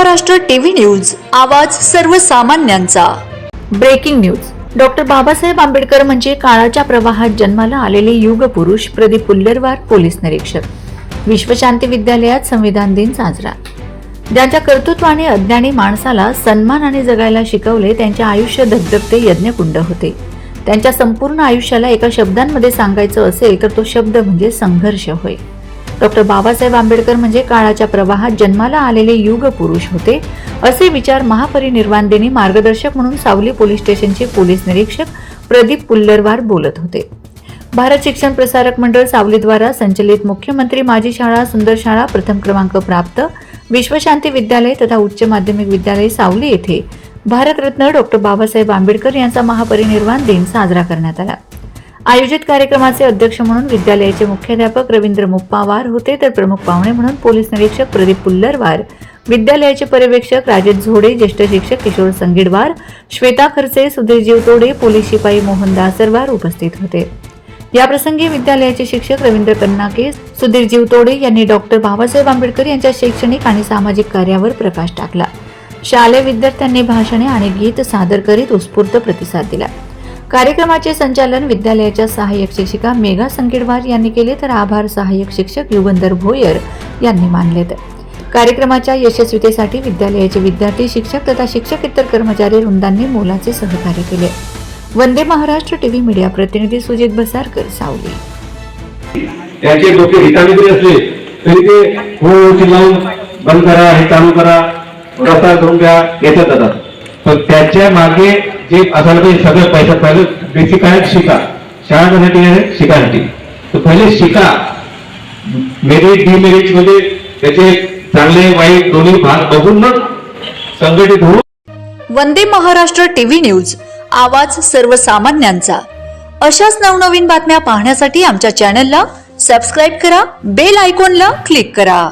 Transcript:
Maharashtra TV news आवाज सर्वसामान्यांचा. Breaking news. Doctor Babasaheb Ambedkar म्हणजे काळाच्या प्रवाहात जन्माला आलेले युग पुरुष प्रदीप पुल्लरवार पोलीस निरीक्षक. विश्वशांती विद्यालयात संविधान दिन साजरा. ज्यांच्या कर्तृत्वाने अज्ञानी माणसाला सन्मानाने जगायला शिकवले त्यांचे आयुष्य धगधगते यज्ञकुंड होते. त्यांच्या संपूर्ण आयुष्याला एका शब्दांमध्ये सांगायचं असेल तर तो शब्द म्हणजे संघर्ष होय. डॉक्टर बाबासाहेब आंबेडकर म्हणजे काळाच्या प्रवाहात जन्माला आलेले युग पुरुष होते. असे विचार महापरिनिर्वाण दिनी मार्गदर्शक म्हणून सावली पोलीस स्टेशनचे पोलीस निरीक्षक प्रदीप पुल्लरवार बोलत होते. भारत शिक्षण प्रसारक मंडळ सावलीद्वारा संचलित मुख्यमंत्री माझी शाळा सुंदर शाळा प्रथम क्रमांक प्राप्त. विश्वशांती विद्यालय तथा उच्च माध्यमिक विद्यालय सावली येथे भारतरत्न डॉक्टर बाबासाहेब आंबेडकर यांचा महापरिनिर्वाण दिन साजरा करण्यात आला. आयोजित कार्यक्रमाचे अध्यक्ष म्हणून विद्यालयाचे मुख्याध्यापक रवींद्र मुप्पावार होते तर प्रमुख पाहुणे म्हणून पोलीस निरीक्षक प्रदीप पुल्लरवार विद्यालयाचे पर्यवेक्षक राजेश झोडे ज्येष्ठ शिक्षक किशोर संगीडवार श्वेता खर्चे सुधीर जीवतोडे पोलीस शिपाई मोहन दासरवार उपस्थित होते. याप्रसंगी विद्यालयाचे शिक्षक रवींद्र कन्नाके सुधीर जीवतोडे यांनी डॉक्टर बाबासाहेब आंबेडकर यांच्या शैक्षणिक आणि सामाजिक कार्यावर प्रकाश टाकला. शालेय विद्यार्थ्यांनी भाषणे आणि गीत सादर करीत उत्स्फूर्त प्रतिसाद दिला. कार्यक्रमाचे संचालन विद्यालयाच्या सहाय्यक शिक्षिका मेघा संकेडवार यांनी केले तर आभार सहाय्यक शिक्षक युगंधर भोयर यांनी मानलेत. कार्यक्रमाच्या यशस्वीतेसाठी विद्यालयाचे विद्यार्थी शिक्षक तथा शिक्षकेतर कर्मचारी वृंदांनी मोलाचे सहकार्य केले. वंदे महाराष्ट्र टीव्ही मीडिया प्रतिनिधी सुजित बसारकर सावली. त्याचे डोके रिकामे जरी असले तरी ते हो चिल्लावून बंद करा हे चालू करा रस्ता करून द्या येतात पण त्याच्यामागे जे असायला पाहिजे सगळं पैसा पहिलं बेसिक आहे शिका. शाळा कशासाठी आहे शिकासाठी तर पहिले शिका. मेरिट डिमेरिटमध्ये त्याचे चांगले वाईट दोन्ही भाग बघून मग संघटित होऊन वंदे महाराष्ट्र टीव्ही न्यूज आवाज सर्वसामान्यांचा. अशाच नवनवीन बातम्या पाहण्यासाठी आमच्या चॅनलला सबस्क्राईब करा बेल आयकॉनला क्लिक करा.